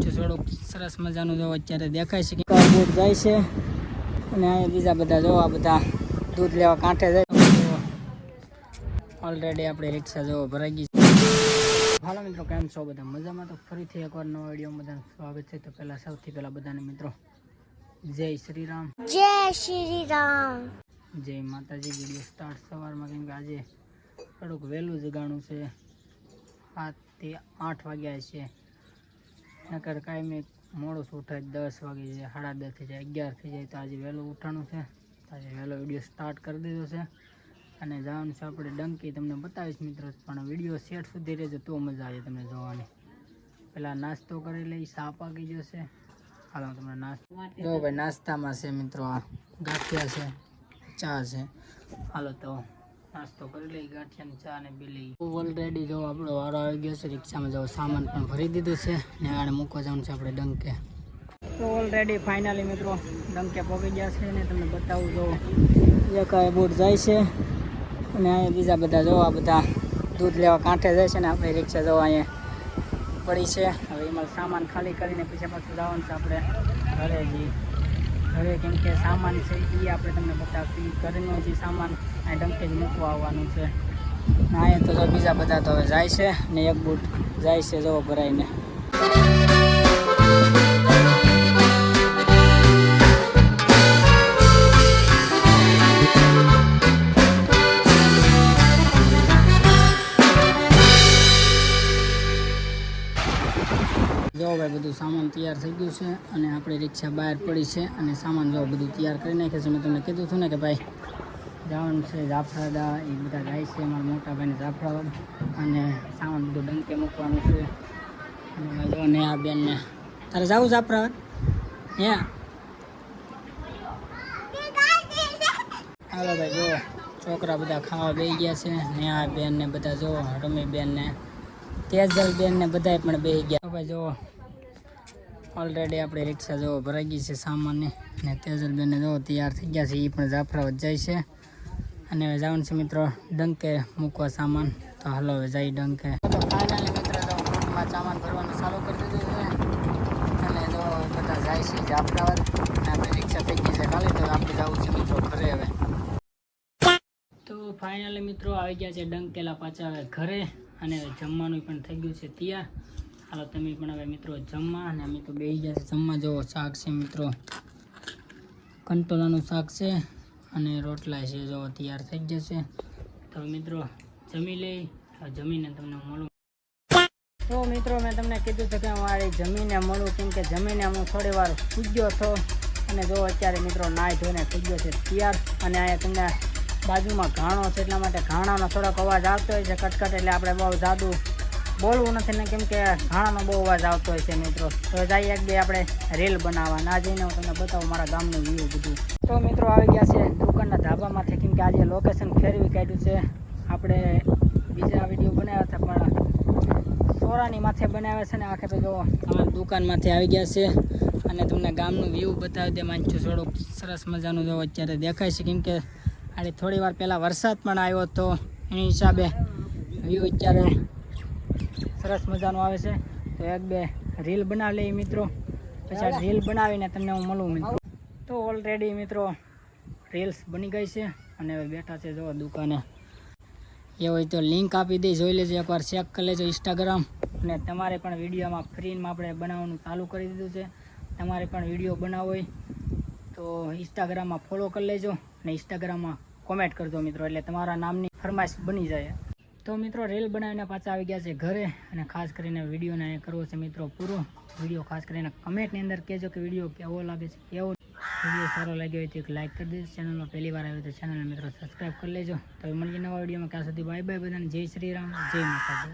થોડુંક સરસ મજાનું જો અત્યારે દેખાય છે કે દૂધ જાય છે. અને અહીંયા બીજા બધા જો આ બધા દૂધ લેવા કાંઠે જાય ઓલરેડી આપણે રિક્ષા જોવો ભરાઈ ગઈ હાલો મિત્રો કેમ છો? બધા મજામાં? તો ફરીથી એકવાર નવો વીડિયો બધાનું સ્વાગત છે. તો પહેલાં સૌથી પહેલાં બધાને મિત્રો જય શ્રી રામ જય શ્રી રામ જય માતાજી. વીડિયો સ્ટાર્ટ સવારમાં કેમ કે આજે થોડુંક વહેલું જગાણું છે. સાતથી આઠ વાગ્યા છે. નકર કાંઈ મેં મોડું ઉઠાય દસ વાગે જાય સાડા દસ થઈ જાય અગિયાર થઈ જાય તો આજે વહેલું ઉઠાણું છે. આજે વહેલો વીડિયો સ્ટાર્ટ કરી દીધો છે. અને જવાનું છે આપણે ડંકી. તમને બતાવીશ મિત્રો પણ વીડિયો સેટ સુધી રહેજો તો મજા આવે તમને જોવાની. પહેલાં નાસ્તો કરી લઈ સા પાકી જશે હાલો તમને નાસ્તો જો ભાઈ નાસ્તામાં છે મિત્રો આ ગાંઠિયા છે ચા છે. હાલો તો નાસ્તો કરી લઈ, ગાંઠિયાની ચા ને પી લઈ. ઓલરેડી જો આપણો વારો આવી ગયો છે, રિક્ષામાં જો સામાન પણ ભરી દીધું છે, ને આને મૂકવા જવાનું છે આપણે ડંકે. તો ઓલરેડી ફાઇનલી મિત્રો, ડંકે પહોંચી ગયા છે, ને તમને બતાવું જો, એક બોટ જાય છે, અને અહીંયા બીજા બધા જો બધા દૂધ લેવા કાંઠે જાય છે, ને આપણે રિક્ષા જો અહીંયા પડી છે. હવે એમાં સામાન ખાલી કરીને પછી પાછું જવાનું છે આપણે ઘરે જઈ ઘરે, કેમ કે સામાન છે એ આપણે તમને બતાવશું. ઘરનો જે સામાન આ ડંકે જ મૂકવા આવવાનું છે. અહીંયા તો બીજા બધા તો હવે જાય છે, ને એક બૂટ જાય છે જવો ભરાઈને. જો ભાઈ, બધું સામાન તૈયાર થઈ ગયું છે અને આપણી રિક્ષા બહાર પડી છે અને સામાન જો બધું તૈયાર કરી નાખે છે. મેં તમને કીધું હતું ને કે ભાઈ, જવાનું છે જાફરાદા એ બધા જાય છે મારા મોટા ભાઈને અને સામાન બધું ડંકે મૂકવાનું છે. અને જો ને આ બેનને, તારે જવું જાફરાબાદ? હે હાલો ભાઈ, જો છોકરા બધા ખાવા બેસી ગયા છે. ને આ બેન ને બધા જો, રમી બેન ને તેજલ બેન ને બધાય પણ બેસી ગયા. ભાઈ જો ઓલરેડી આપણી રિક્ષા જો ભરાઈ ગઈ છે સામાનને. અને તેજલ બેન જો તૈયાર થઈ ગયા છે એ પણ જાફરાવત જાય છે. અને હવે જવાનું છે મિત્રો ડંકે મૂકવા સામાન. તો હાલો હવે જાય ડંકે. ફાઇનલી મિત્રો સામાન ભરવાનું ચાલુ કરી દીધું છે. અને જો બધા જાય છે જાફરાવત અને આપણી રિક્ષા થઈ ગઈ છે ખાલી, તો આપણે જવું છે મિત્રો ઘરે હવે. તો ફાઇનલી મિત્રો આવી ગયા છે ડંકેલા પાછા હવે ઘરે. અને જમવાનું પણ થઈ ગયું છે તૈયાર. હાલો, તમે પણ હવે મિત્રો જમવા અને અમે તો બે ગયા છે જમવા. જવો શાક છે મિત્રો. કંટોલાનું શાક છે અને રોટલા છે. જો તૈયાર થઈ જશે તો મિત્રો, જમી લઈ. જમીને તમને મળું. તો મિત્રો, મેં તમને કીધું હતું કે મારી જમીને મળું, કેમ કે જમીને હું થોડી વાર પૂજ્યો હતો. અને જો અત્યારે મિત્રો નાહી ધોઈને થઈ છે. તૈયાર. અને અહીંયા તમને બાજુમાં ઘાણો છે, એટલા માટે ઘાણાનો થોડોક અવાજ આવતો હોય છે, કટકટ, એટલે આપણે બહુ જાદુ બોલવું નથી ને કેમ કે ઘાણાનો બહુ અવાજ આવતો હોય છે મિત્રો. તો જઈએ એક બે આપણે રીલ બનાવવા ના જઈને હું તમને બતાવું મારા ગામનું વ્યૂ બધું. તો મિત્રો આવી ગયા છે દુકાનના ધાબામાંથી. કેમ કે આજે લોકેશન ફેરવી કાઢ્યું છે. આપણે બીજા વીડિયો બનાવ્યા હતા, પણ સોરાની માથે બનાવ્યા છે ને આખે તો જો અમારી દુકાનમાંથી આવી ગયા છે અને તમને ગામનું વ્યૂ બતાવી દે. માંચું થોડુંક સરસ મજાનું જો અત્યારે દેખાય છે. કેમ કે આજે થોડી વાર પહેલાં વરસાદ પણ આવ્યો હતો. એની હિસાબે વ્યૂ અત્યારે સરસ મજાનું આવે છે. તો એક બે રીલ બનાવી લઈએ મિત્રો. પછી રીલ બનાવીને તમને હું મળું મિત્રો. તો ઓલરેડી મિત્રો રીલ્સ બની ગઈ છે. અને હવે બેઠા છે જો દુકાને. એ હોય તો લિંક આપી દઈ જોઈ લેજો એકવાર ચેક કરી લેજો ઇન્સ્ટાગ્રામ અને તમારે પણ વિડીયોમાં ફ્રીમાં આપણે બનાવવાનું ચાલુ કરી દીધું છે. તમારે પણ વીડિયો બનાવવો હોય તો ઇન્સ્ટાગ્રામમાં ફોલો કરી લેજો. અને ઇન્સ્ટાગ્રામમાં કોમેન્ટ કરજો મિત્રો. એટલે તમારા નામની ફરમાઈશ બની જાય. તો મિત્રો રેલ બનાવીને પાછા આવી ગયા છે ઘરે અને ખાસ કરીને વિડીયોને કરવો છે મિત્રો પૂરો. વીડિયો ખાસ કરીને કમેન્ટની અંદર કહેજો કે વીડિયો કેવો લાગે છે, કેવો વીડિયો સારો લાગ્યો હોય તો એક લાઇક કરી દેજો. ચેનલમાં પહેલી વાર આવ્યો તો ચેનલને મિત્રો સબસ્ક્રાઈબ કરી લેજો. તો મળીએ નવા વિડીયોમાં ક્યાં સુધી બાય બાય બધાને. જય શ્રી રામ, જય માતાજી.